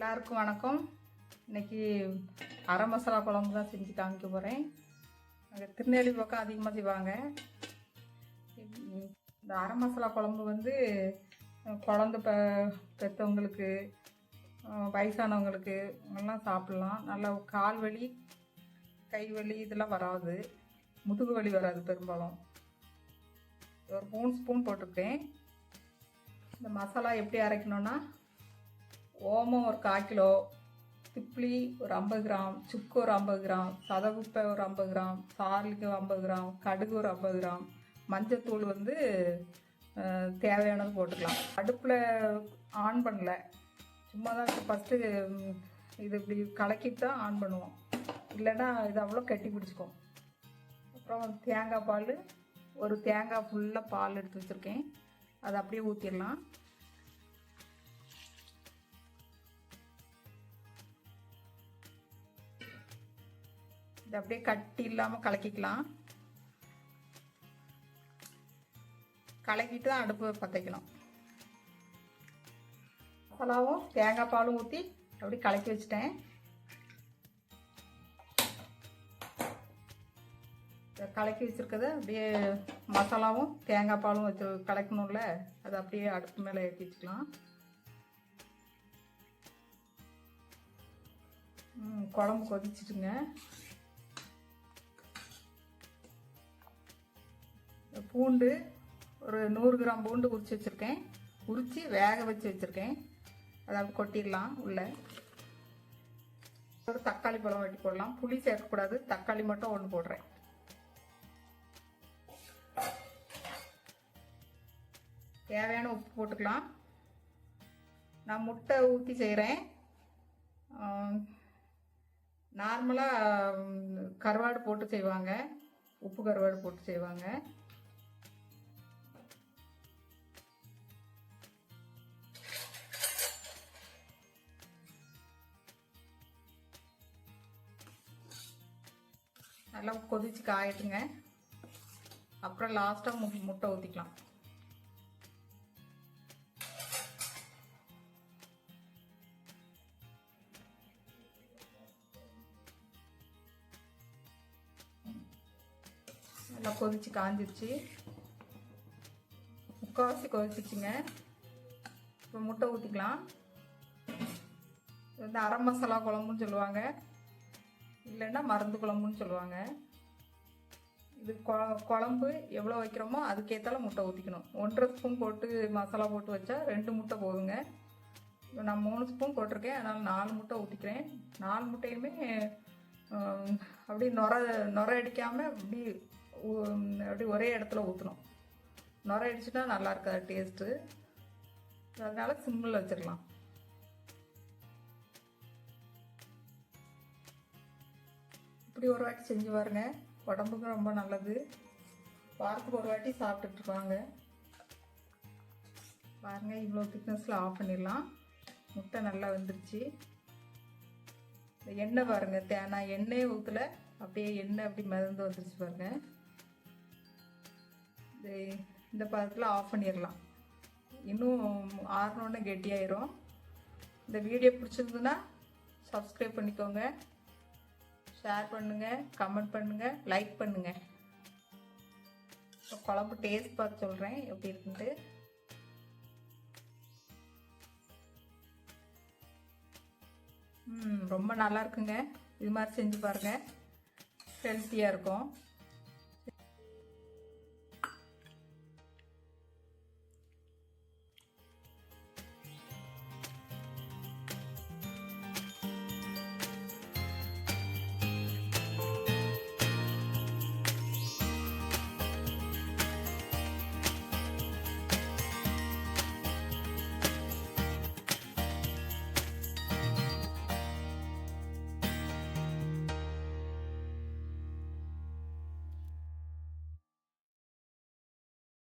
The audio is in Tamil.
எல்லாருக்கும் வணக்கம். இன்றைக்கி அரை மசாலா குழம்பு தான் செஞ்சு காமிக்க போகிறேன் அங்கே திருநெல்வேலி பக்கம் அதிகமாக செய்வாங்க. இந்த அரை மசாலா குழம்பு வந்து குழந்த பெ பெற்றவங்களுக்கு வயசானவங்களுக்கு எல்லாம் சாப்பிட்லாம். நல்லா கால் வலி கை வலி இதெல்லாம் வராது. முதுகு வலி வராது பெரும்பாலும். ஒரு மூணு ஸ்பூன் போட்டிருக்கேன். இந்த மசாலா எப்படி அரைக்கணும்னா ஓமம் ஒரு கால் கிலோ திப்ளி ஒரு ஐம்பது கிராம் சுக்கு ஒரு ஐம்பது கிராம் சதகுப்பை ஒரு ஐம்பது கிராம் சார்லிக்கு ஐம்பது கிராம் கடுகு ஒரு ஐம்பது கிராம். மஞ்சத்தூள் வந்து தேவையானது போட்டுக்கலாம். அடுப்பில் ஆன் பண்ணல. சும்மா தான் ஃபஸ்ட்டு இது இப்படி கலக்கிட்டு தான் ஆன் பண்ணுவோம். இல்லைன்னா இது அவ்வளோ கட்டி பிடிச்சிக்கும். அப்புறம் தேங்காய் பால் ஒரு தேங்காய் ஃபுல்லாக பால் எடுத்து வச்சுருக்கேன். அதை அப்படியே ஊற்றிடலாம் இது அப்படியே கட்டி இல்லாமல் கலக்கிக்கலாம். கலக்கிட்டு தான் அடுப்பு பற்றிக்கணும் மசாலாவும் தேங்காய் பாலும் ஊற்றி அப்படி கலக்கி வச்சுட்டேன். கலக்கி வச்சுருக்கத அப்படியே மசாலாவும் தேங்காய் பாலும் வச்சு கலக்கணும்ல அதை அப்படியே அடுப்பு மேலே ஏற்றி வச்சுக்கலாம். குழம்பு கொதிச்சுட்டுங்க. பூண்டு ஒரு நூறு கிராம் பூண்டு உரித்து வச்சுருக்கேன். உரித்து வேக வச்சு வச்சுருக்கேன். அதாவது கொட்டிடலாம் உள்ள. ஒரு தக்காளி பழம் வெட்டி போடலாம். புளி சேர்க்கக்கூடாது. தக்காளி மட்டும் ஒன்று போடுறேன். தேவையான உப்பு போட்டுக்கலாம். நான் முட்டை ஊற்றி செய்கிறேன் நார்மலாக கருவாடு போட்டு செய்வாங்க. உப்பு கருவாடு போட்டு செய்வாங்க. நல்லா கொதிச்சு காயட்டுங்க. அப்புறம் லாஸ்ட்டாக மு முட்டை ஊற்றிக்கலாம் நல்லா கொதிச்சு காஞ்சிருச்சு. முக்கால்வாசி கொதிச்சிச்சுங்க இப்போ முட்டை ஊற்றிக்கலாம் இது வந்து அரை மசாலா குழம்புன்னு சொல்லுவாங்க. இல்லைன்னா மருந்து குழம்புன்னு சொல்லுவாங்க. இது கொ- குழம்பு எவ்வளோ வைக்கிறோமோ அதுக்கேற்றால முட்டை ஊற்றிக்கணும் ஒன்றரை ஸ்பூன் போட்டு மசாலா போட்டு வச்சா ரெண்டு முட்டை போதுங்க. நான் மூணு ஸ்பூன் போட்டிருக்கேன் அதனால் நாலு முட்டை ஊற்றிக்கிறேன் நாலு முட்டையுமே அப்படி அப்படியே நொர அடிக்காமல் அப்படி ஊ- அப்படி ஒரே இடத்துல ஊற்றணும் நுர அடிச்சுட்டா நல்லா இருக்காது டேஸ்ட்டு அதனால் சிம்மில் வச்சிடலாம். இப்படி ஒரு வாட்டி செஞ்சு பாருங்க. உடம்புக்கு ரொம்ப நல்லது. வாரத்துக்கு ஒரு வாட்டி சாப்பிட்டுட்டு இருப்பாங்க பாருங்க இவ்வளோ திக்னஸில் ஆஃப் பண்ணிடலாம். முட்டை நல்லா வந்துருச்சு. இந்த எண்ணெய் பாருங்க தேனா எண்ணெயை ஊற்றல அப்படியே எண்ணெய் அப்படி மிதந்து வந்துருச்சு பாருங்க. இது இந்த பதத்தில் ஆஃப் பண்ணிடலாம். இன்னும் ஆறணுன்னு கெட்டியாயிரும். இந்த வீடியோ பிடிச்சிருந்துன்னா சப்ஸ்கிரைப் பண்ணிக்கோங்க. ஷேர் பண்ணுங்கள் கமெண்ட் பண்ணுங்கள் லைக் பண்ணுங்கள் இப்போ குழம்பு டேஸ்ட் பார்த்து சொல்கிறேன் எப்படி இருக்குன்ட்டு. ம் ரொம்ப நல்லா இருக்குங்க. இது மாதிரி செஞ்சு பாருங்கள் ஹெல்த்தியாக இருக்கும்.